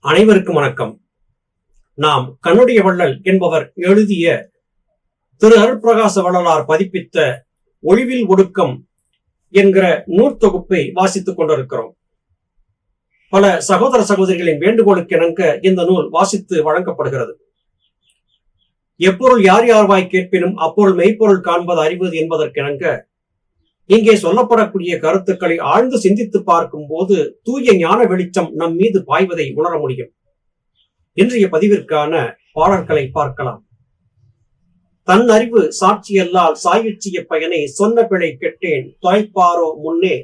அனைவருக்கும் வணக்கம். நாம் கண்ணுடைய வள்ளல் என்பவர் எழுதிய திரு அருட்பிரகாச வள்ளலார் பதிப்பித்த ஒளிவில் ஒடுக்கம் என்கிற நூற்தொகுப்பை வாசித்துக் கொண்டிருக்கிறோம். பல சகோதர சகோதரிகளின் வேண்டுகோளுக்கு இணங்க இந்த நூல் வாசித்து வழங்கப்படுகிறது. எப்பொருள் யார் யார் வாய் கேட்பினும் அப்பொருள் மெய்ப்பொருள் காண்பது அறிவது என்பதற்கிணங்க இங்கே சொல்லப்படக்கூடிய கருத்துக்களை ஆழ்ந்து சிந்தித்து பார்க்கும் போது தூய ஞான வெளிச்சம் நம் மீது பாய்வதை உணர முடியும். இன்றைய பதிவிற்கான பாடல்களை பார்க்கலாம். தன் அறிவு சாட்சியல்லால் சாயுச்சிய பயனை சொன்ன பிழை கெட்டேன் தொலைப்பாரோ முன்னே.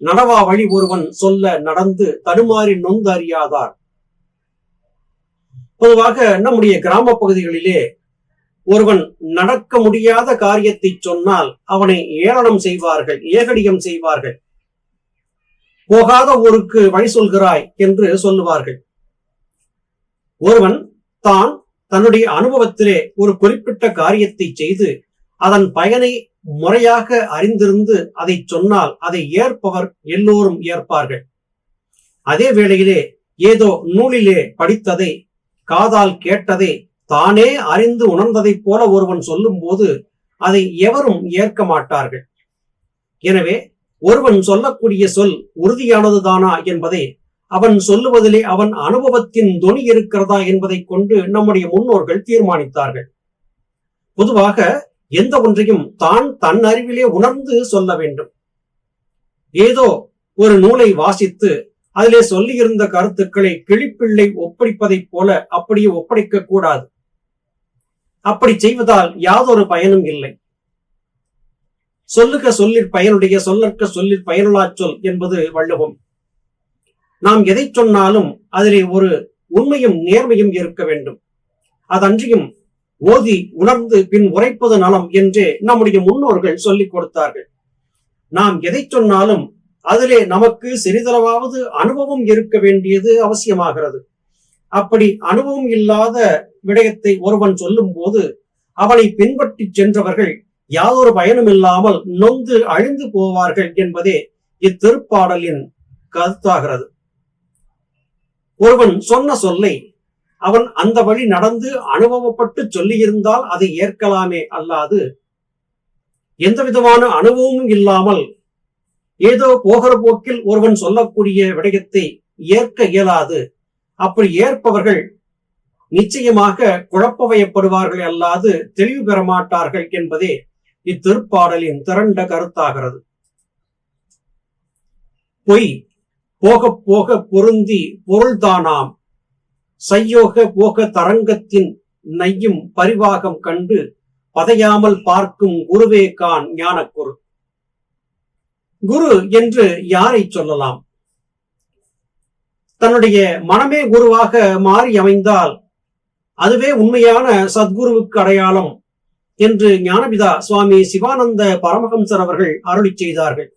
நடவா வழி ஒருவன் சொல்ல நடந்து தடுமாறி நொந்து அறியாதார். பொதுவாக நம்முடைய கிராம பகுதிகளிலே ஒருவன் நடக்க முடியாத காரியத்தை சொன்னால் அவனை ஏளனம் செய்வார்கள் ஏகடியம் செய்வார்கள். போகாத ஊருக்கு வழி சொல்கிறாய் என்று சொல்லுவார்கள். ஒருவன் தான் தன்னுடைய அனுபவத்திலே ஒரு குறிப்பிட்ட காரியத்தை செய்து அதன் பயனை முறையாக அறிந்திருந்து அதை சொன்னால் அதை ஏற்பவர் எல்லோரும் ஏற்பார்கள். அதே வேளையிலே ஏதோ நூலிலே படித்ததை காதால் கேட்டதை தானே அறிந்து உணர்ந்ததைப் போல ஒருவன் சொல்லும் போது அதை எவரும் ஏற்க மாட்டார்கள். எனவே ஒருவன் சொல்லக்கூடிய சொல் உறுதியானதுதானா என்பதை அவன் சொல்லுவதிலே அவன் அனுபவத்தின் துணி இருக்கிறதா என்பதை கொண்டு நம்முடைய முன்னோர்கள் தீர்மானித்தார்கள். பொதுவாக எந்த ஒன்றையும் தான் தன் அறிவிலே உணர்ந்து சொல்ல வேண்டும். ஏதோ ஒரு நூலை வாசித்து அதிலே சொல்லியிருந்த கருத்துக்களை கிளிப்பிள்ளை ஒப்படைப்பதைப் போல அப்படியே ஒப்படைக்க கூடாது. அப்படி செய்வதால் யாதொரு பயனும் இல்லை. சொல்லுக சொல்லிற் பயனுடைய சொல்லற்க சொல்லிற் பயனுள்ளா சொல் என்பது வள்ளுவம். நாம் எதை சொன்னாலும் அதிலே ஒரு உண்மையும் நேர்மையும் இருக்க வேண்டும். அதன்றியும் ஓதி உணர்ந்து பின் உரைப்பது நலம் என்றே நம்முடைய முன்னோர்கள் சொல்லிக் கொடுத்தார்கள். நாம் எதை சொன்னாலும் அதிலே நமக்கு சிறிதளவாவது அனுபவம் இருக்க வேண்டியது அவசியமாகிறது. அப்படி அனுபவம் இல்லாத விடயத்தை ஒருவன் சொல்லும் போது அவனை பின்பற்றி சென்றவர்கள் யாதொரு பயனும் இல்லாமல் நொந்து அழிந்து போவார்கள் என்பதே இத்திருப்பாடலின் கருத்தாகிறது. ஒருவன் சொன்ன சொல்லை அவன் அந்த வழி நடந்து அனுபவப்பட்டு சொல்லியிருந்தால் அதை ஏற்கலாமே அல்லாது எந்த விதமான அனுபவமும் இல்லாமல் ஏதோ போகிற போக்கில் ஒருவன் சொல்லக்கூடிய விடயத்தை ஏற்க இயலாது. அப்படி ஏற்பவர்கள் நிச்சயமாக குழப்பவயப்படுவார்கள் அல்லாது தெளிவு பெற மாட்டார்கள் என்பதே இத்திருப்பாடலின் திரண்ட கருத்தாகிறது. பொய் போக போக பொருந்தி பொருள்தானாம். சையோக போக தரங்கத்தின் நையும் பரிவாகம் கண்டு பதையாமல் பார்க்கும் குருவே கான் ஞானக்குரு. குரு என்று யாரை சொல்லலாம்? தன்னுடைய மனமே குருவாக மாறி அமைந்தால் அதுவே உண்மையான சத்குருவுக்கு அடையாளம் என்று ஞானபிதா சுவாமி சிவானந்த பரமஹம்சர் அவர்கள் அருளி செய்தார்கள்.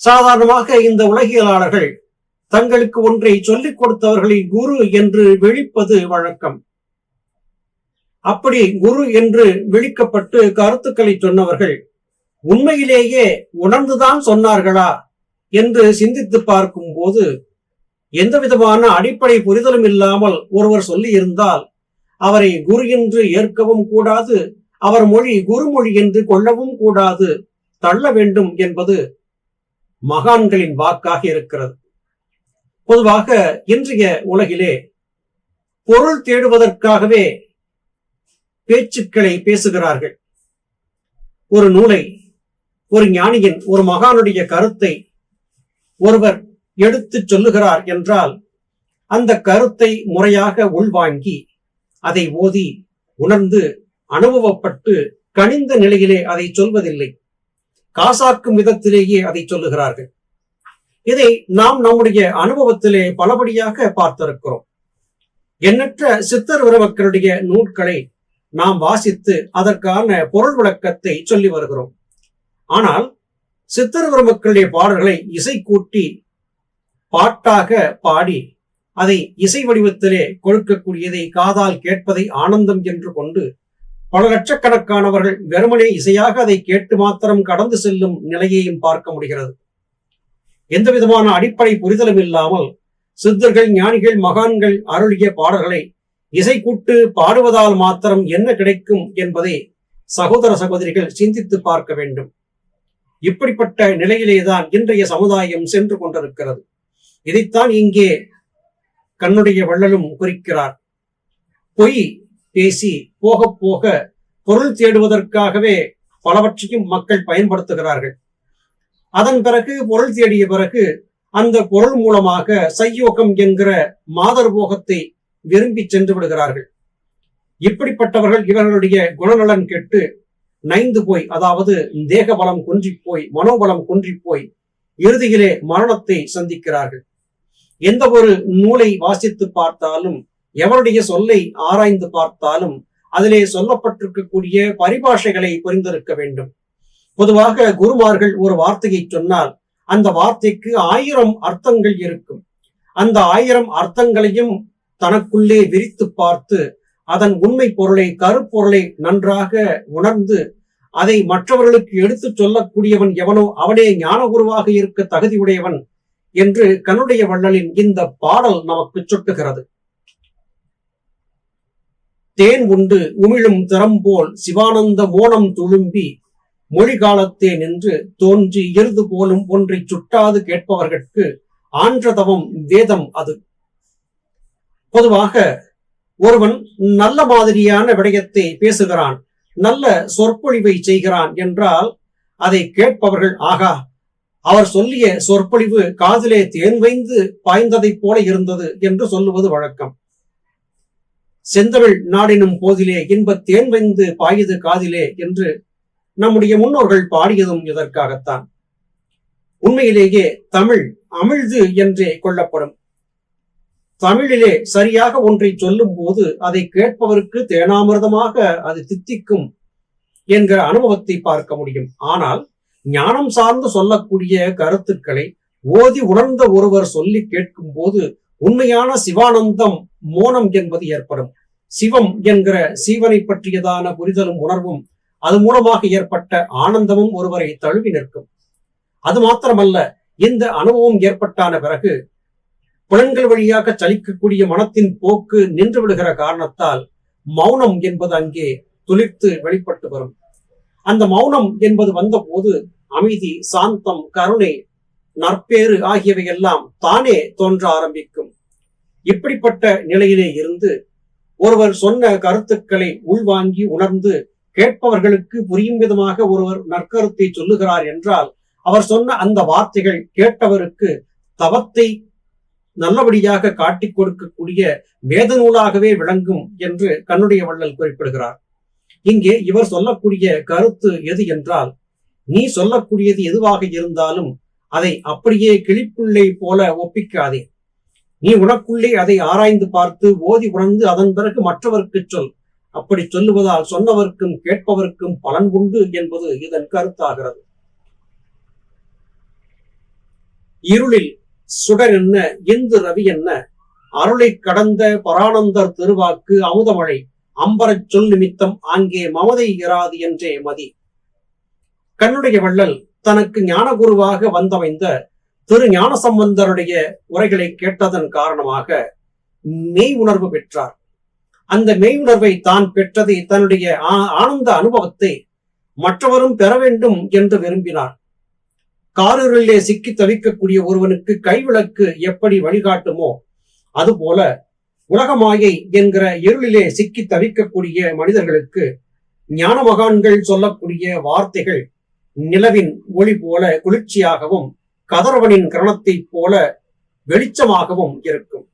சாதாரணமாக இந்த உலகியலாளர்கள் தங்களுக்கு ஒன்றை சொல்லிக் கொடுத்தவர்களை குரு என்று விழிப்பது வழக்கம். அப்படி குரு என்று விழிக்கப்பட்டு கருத்துக்களை சொன்னவர்கள் உண்மையிலேயே உணர்ந்துதான் சொன்னார்களா? என்று சிந்தித்து பார்க்கும் போது எந்த விதமான அடிப்படை புரிதலும் இல்லாமல் ஒருவர் சொல்லி இருந்தால் அவரை குரு என்று ஏற்கவும் கூடாது அவர் மொழி குருமொழி என்று கொள்ளவும் கூடாது தள்ள வேண்டும் என்பது மகான்களின் வாக்காக இருக்கிறது. பொதுவாக இன்றைய உலகிலே பொருள் தேடுவதற்காகவே பேச்சுக்களை பேசுகிறார்கள். ஒரு நூலை ஒரு ஞானியின் ஒரு மகானுடைய கருத்தை ஒருவர் எடுத்து சொல்லுகிறார் என்றால் அந்த கருத்தை முறையாக உள்வாங்கி அதை ஓதி உணர்ந்து அனுபவப்பட்டு கனிந்த நிலையிலே அதை சொல்வதில்லை. காசாக்கும் விதத்திலேயே அதை சொல்லுகிறார்கள். இதை நாம் நம்முடைய அனுபவத்திலே பலபடியாக பார்த்திருக்கிறோம். எண்ணற்ற சித்தர் உறவக்களுடைய நூல்களை நாம் வாசித்து அதற்கான பொருள் விளக்கத்தை சொல்லி வருகிறோம். ஆனால் சித்தர் உறவக்களுடைய பாடல்களை இசை கூட்டி பாட்டாக பாடி அதை இசை வடிவத்திலே கொடுக்கக்கூடியதை காதால் கேட்பதை ஆனந்தம் என்று கொண்டு பல லட்சக்கணக்கானவர்கள் வெறுமனே இசையாக அதை கேட்டு மாத்திரம் கடந்து செல்லும் நிலையையும் பார்க்க முடிகிறது. எந்த விதமான அடிப்படை புரிதலும் இல்லாமல் சித்தர்கள் ஞானிகள் மகான்கள் அருளிய பாடல்களை இசை கூட்டு பாடுவதால் மாத்திரம் என்ன கிடைக்கும் என்பதை சகோதர சகோதரிகள் சிந்தித்து பார்க்க வேண்டும். இப்படிப்பட்ட நிலையிலேதான் இன்றைய சமுதாயம் சென்று கொண்டிருக்கிறது. இதைத்தான் இங்கே கண்ணுடைய வள்ளலும் குறிக்கிறார். பொய் பேசி போக போக பொருள் தேடுவதற்காகவே பலவற்றையும் மக்கள் பயன்படுத்துகிறார்கள். அதன் பிறகு பொருள் தேடிய பிறகு அந்த பொருள் மூலமாக சையோகம் என்கிற மாதர் போகத்தை விரும்பி சென்று விடுகிறார்கள். இப்படிப்பட்டவர்கள் இவர்களுடைய குணநலன் கெட்டு நைந்து போய் அதாவது தேக பலம் குன்றி போய் மனோபலம் குன்றி போய் இறுதியிலே மரணத்தை சந்திக்கிறார்கள். எந்த ஒரு நூலை வாசித்து பார்த்தாலும் எவருடைய சொல்லை ஆராய்ந்து பார்த்தாலும் அதிலே சொல்லப்பட்டிருக்கக்கூடிய பரிபாஷைகளை புரிந்திருக்க வேண்டும். பொதுவாக குருமார்கள் ஒரு வார்த்தையை சொன்னால் அந்த வார்த்தைக்கு ஆயிரம் அர்த்தங்கள் இருக்கும். அந்த ஆயிரம் அர்த்தங்களையும் தனக்குள்ளே விரித்து பார்த்து அதன் உண்மை பொருளை கருப்பொருளை நன்றாக உணர்ந்து அதை மற்றவர்களுக்கு எடுத்துச் சொல்லக்கூடியவன் எவனோ அவனே ஞான குருவாக இருக்க தகுதியுடையவன் என்று கண்ணுடைய வள்ளலின் இந்த பாடல் நமக்கு சுட்டுகிறது. தேன் உண்டு உமிழும் திறம்போல் சிவானந்த மோனம் துளும்பி மொழி காலத்தே நின்று தோன்றி எருது போலும் ஒன்றை சுட்டாது கேட்பவர்களுக்கு ஆன்றதவம் வேதம் அது. பொதுவாக ஒருவன் நல்ல மாதிரியான விடயத்தை பேசுகிறான் நல்ல சொற்பொழிவை செய்கிறான் என்றால் அதை கேட்பவர்கள் ஆகா அவர் சொல்லிய சொற்பொழிவு காதிலே தேன் வைந்து பாய்ந்ததைப் போல இருந்தது என்று சொல்லுவது வழக்கம். செந்தமிழ் நாடினும் போதிலே இன்ப தேன் வைந்து பாயுது காதிலே என்று நம்முடைய முன்னோர்கள் பாடியதும் இதற்காகத்தான். உண்மையிலேயே தமிழ் அமிழ்து என்றே கொள்ளப்படும். தமிழிலே சரியாக ஒன்றை சொல்லும் போது அதை கேட்பவருக்கு தேனாமிர்தமாக அது தித்திக்கும் என்கிற அனுபவத்தை பார்க்க முடியும். ஆனால் ஞானம் சார்ந்து சொல்லக்கூடிய கருத்துக்களை ஓதி உணர்ந்த ஒருவர் சொல்லி கேட்கும் போது உண்மையான சிவானந்தம் மோனம் என்பது ஏற்படும். சிவம் என்கிற சீவனை பற்றியதான புரிதலும் உணர்வும் அது மூலமாக ஏற்பட்ட ஆனந்தமும் ஒருவரை தழுவி நிற்கும். அது மாத்திரமல்ல இந்த அனுபவம் ஏற்பட்டான பிறகு புலன்கள் வழியாக சலிக்கக்கூடிய மனத்தின் போக்கு நின்று விடுகிற காரணத்தால் மௌனம் என்பது அங்கே துளிர்த்து வெளிப்பட்டு வரும். அந்த மௌனம் என்பது வந்தபோது அமைதி சாந்தம் கருணை நற்பேறு ஆகியவை எல்லாம் தானே தோன்ற ஆரம்பிக்கும். இப்படிப்பட்ட நிலையிலே இருந்து ஒருவர் சொன்ன கருத்துக்களை உள்வாங்கி உணர்ந்து கேட்பவர்களுக்கு புரியும் விதமாக ஒருவர் நற்கருத்தை சொல்லுகிறார் என்றால் அவர் சொன்ன அந்த வார்த்தைகள் கேட்டவருக்கு தவத்தை நல்லபடியாக காட்டிக் கொடுக்கக்கூடிய வேத நூலாகவே விளங்கும் என்று கண்ணுடைய வள்ளல் குறிப்பிடுகிறார். இங்கே இவர் சொல்லக்கூடிய கருத்து எது என்றால் நீ சொல்லக்கூடியது எதுவாக இருந்தாலும் அதை அப்படியே கிளிப்புள்ளை போல ஒப்பிக்காதே. நீ உனக்குள்ளே அதை ஆராய்ந்து பார்த்து ஓதி உணர்ந்து அதன் பிறகு மற்றவருக்கு சொல். அப்படி சொல்லுவதால் சொன்னவர்க்கும் கேட்பவர்க்கும் பலன் உண்டு என்பது இதன் கருத்தாகிறது. இருளில் சுடர் என்ன? இந்து ரவி என்ன? அருளை கடந்த பரானந்தர் திருவாக்கு அமுதமழை. அம்பரச் சொல் நிமித்தம் ஆங்கே மமதை இராது என்றே மதி. கண்ணுடைய வள்ளல் தனக்கு ஞானகுருவாக வந்தமைந்த திரு ஞான சம்பந்தருடைய உரைகளை கேட்டதன் காரணமாக மெய் உணர்வு பெற்றார். அந்த மெய் உணர்வை தான் பெற்றதை தன்னுடைய ஆனந்த அனுபவத்தை மற்றவரும் பெற வேண்டும் என்று விரும்பினார். காரிருளிலே சிக்கி தவிக்கக்கூடிய ஒருவனுக்கு கைவிளக்கு எப்படி வழிகாட்டுமோ அதுபோல உலகமாயை என்கிற இருளிலே சிக்கி தவிக்கக்கூடிய மனிதர்களுக்கு ஞான மகான்கள் சொல்லக்கூடிய வார்த்தைகள் நிலவின் ஒளி போல குளிர்ச்சியாகவும் கதறவனின் கிரணத்தைப் போல வெளிச்சமாகவும் இருக்கும்.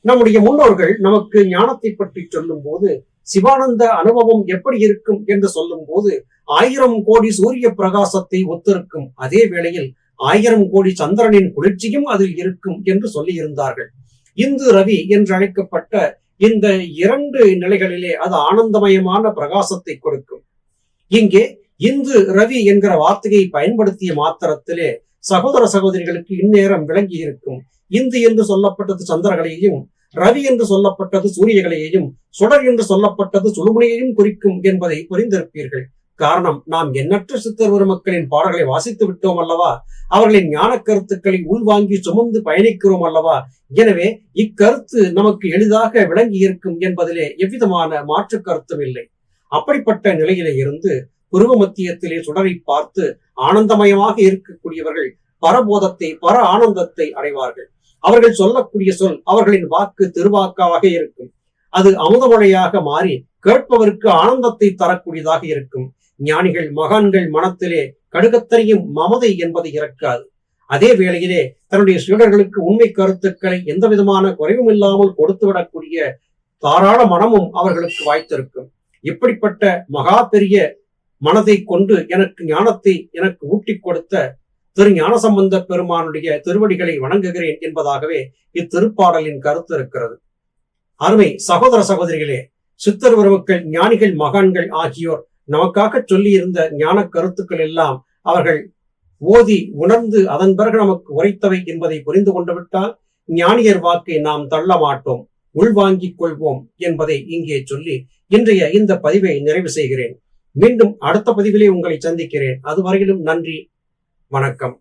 நம்முடைய முன்னோர்கள் நமக்கு ஞானத்தை பற்றி சொல்லும் போது சிவானந்த அனுபவம் எப்படி இருக்கும் என்று சொல்லும் போது ஆயிரம் கோடி சூரிய பிரகாசத்தை ஒத்திருக்கும் அதே வேளையில் ஆயிரம் கோடி சந்திரனின் குளிர்ச்சியும் அதில் இருக்கும் என்று சொல்லியிருந்தார்கள். இந்து ரவி என்று அழைக்கப்பட்ட இந்த இரண்டு நிலைகளிலே அது ஆனந்தமயமான பிரகாசத்தை கொடுக்கும். இங்கே இந்து ரவி என்கிற வார்த்தையை பயன்படுத்திய மாத்திரத்திலே சகோதர சகோதரிகளுக்கு இந்நேரம் விளங்கி இருக்கும் இந்து என்று சொல்லப்பட்டது சந்திரகலையையும் ரவி என்று சொல்லப்பட்டது சூரியகளையையும் சுடர் என்று சொல்லப்பட்டது சுழுமுனையையும் குறிக்கும் என்பதை புரிந்திருப்பீர்கள். காரணம் நாம் எண்ணற்ற சித்தர் பெருமக்களின் பாடல்களை வாசித்து விட்டோம் அல்லவா? அவர்களின் ஞான கருத்துக்களை உள்வாங்கி சுமந்து பயணிக்கிறோம் அல்லவா? எனவே இக்கருத்து நமக்கு எளிதாக விளங்கி இருக்கும் என்பதிலே எவ்விதமான மாற்று கருத்தும் இல்லை. அப்படிப்பட்ட நிலையிலே இருந்து குருவ மத்தியத்திலே சுடரை பார்த்து ஆனந்தமயமாக இருக்கக்கூடியவர்கள் பரபோதத்தை பர ஆனந்தத்தை அடைவார்கள். அவர்கள் சொல்லக்கூடிய சொல் அவர்களின் வாக்கு திருவாக்காக இருக்கும். அது அமுதமழையாக மாறி கேட்பவருக்கு ஆனந்தத்தை தரக்கூடியதாக இருக்கும். ஞானிகள் மகான்கள் மனத்திலே கடுகத்தறியும் மமதை என்பது இறக்காது. அதே வேளையிலே தன்னுடைய சீடர்களுக்கு உண்மை கருத்துக்களை எந்த விதமான குறைவும் இல்லாமல் கொடுத்துவிடக்கூடிய தாராள மனமும் அவர்களுக்கு வாய்த்திருக்கும். இப்படிப்பட்ட மகா பெரிய மனதை கொண்டு எனக்கு ஞானத்தை எனக்கு ஊட்டிக் கொடுத்த திரு ஞானசம்பந்த பெருமானுடைய திருவடிகளை வணங்குகிறேன் என்பதாகவே இத்திருப்பாடலின் கருத்து இருக்கிறது. அருமை சகோதர சகோதரிகளே சித்தர் உறவுக்கள் ஞானிகள் மகான்கள் ஆகியோர் நமக்காக சொல்லியிருந்த ஞான கருத்துக்கள் எல்லாம் அவர்கள் ஓதி உணர்ந்து அதன் பிறகு நமக்கு உரைத்தவை என்பதை புரிந்து கொண்டு விட்டால் ஞானியர் வாக்கை நாம் தள்ள மாட்டோம் உள்வாங்கிக் கொள்வோம் என்பதை இங்கே சொல்லி இன்றைய இந்த பதிவை நிறைவு செய்கிறேன். மீண்டும் அடுத்த பதிவிலே உங்களை சந்திக்கிறேன். அதுவரையிலும் நன்றி. வணக்கம்.